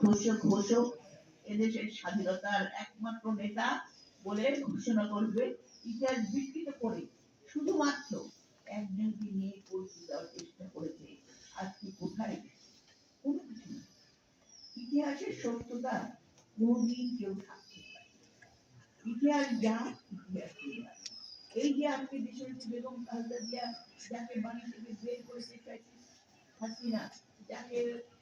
ঘোষক ঘোষক এদেশের স্বাধীনতার একমাত্র নেতা বলে ঘোষণা করবে ইতিহাস বিকৃত করে। শুধুমাত্র একজনকে নিয়ে পরিচয় চেষ্টা করেছে? আজকে কোথায়? কোনো কিছু ইতিহাসের সত্যতা কোনদিন কেউ থাকতে ইতিহাস যা, ইতিহাস এই যে আজকে দেশের বেগম খালেদা জিয়া যাকে বাড়ি থেকে বের করে দেখাইছে হাসিনা, যাকে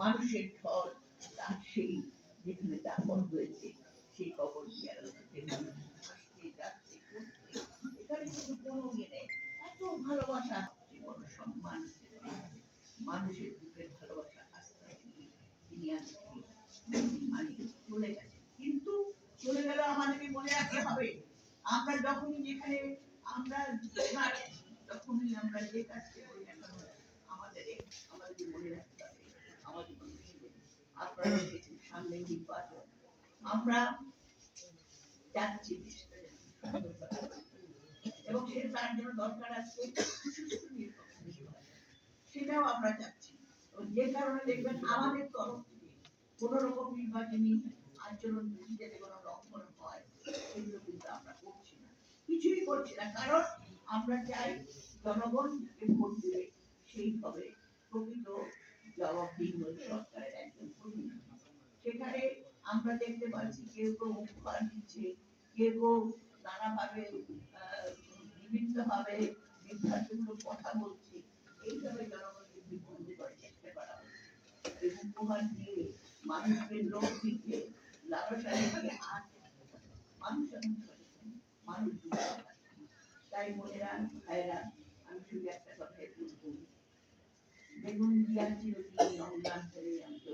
মানুষের ঢল তার সেই যেখানে দাফন হয়েছে, সেই কবর যাচ্ছে এখানে কিন্তু কোনো ইয়ে নেই। এত ভালোবাসা, জীবন সম্মান, মানুষের ভালোবাসা আস্থা তিনি চলে গেছে কিন্তু চলে গেল আমাদেরকে মনে রাখতে হবে, আমরা যখনই যেখানে আমরা তখনই আমরা যে কাজকে করি আমাদের আমাদেরকে মনে রাখতে আমাদের আমরা যাচ্ছি। এবং সে তার জন্য দরকার আছে সেটাও আমরা চাচ্ছি যে কারণে দেখবেন আমাদের তরফ থেকে কোনো রকম নির্বাচনী আচরণ যাতে কোনো লঙ্ঘন হয়, সেগুলো কিন্তু আমরা করছি না কিছুই করছি না, কারণ আমরা চাই জনগণ ভোট দেবে সেই হবে প্রকৃত সেখানে আমরা দেখতে পাচ্ছি কেউ কেউ উপহার দিচ্ছে, কেউ কেউ নানাভাবে বিভিন্নভাবে বিভ্রান্তিমূলক কথা বলছে। এইভাবে জনগণকে বিভ্রান্ত করে চেষ্টা করা হচ্ছে। এই উপহার দিয়ে মানুষকে লোক দিচ্ছে লালসা দিয়ে মানুষ মানুষ তাই বোনেরা ভাইয়েরা, আমি শুধু একটা কথাই বলব। বেগুন দিয়া চিরদিন সংগ্রাম করে আমি তো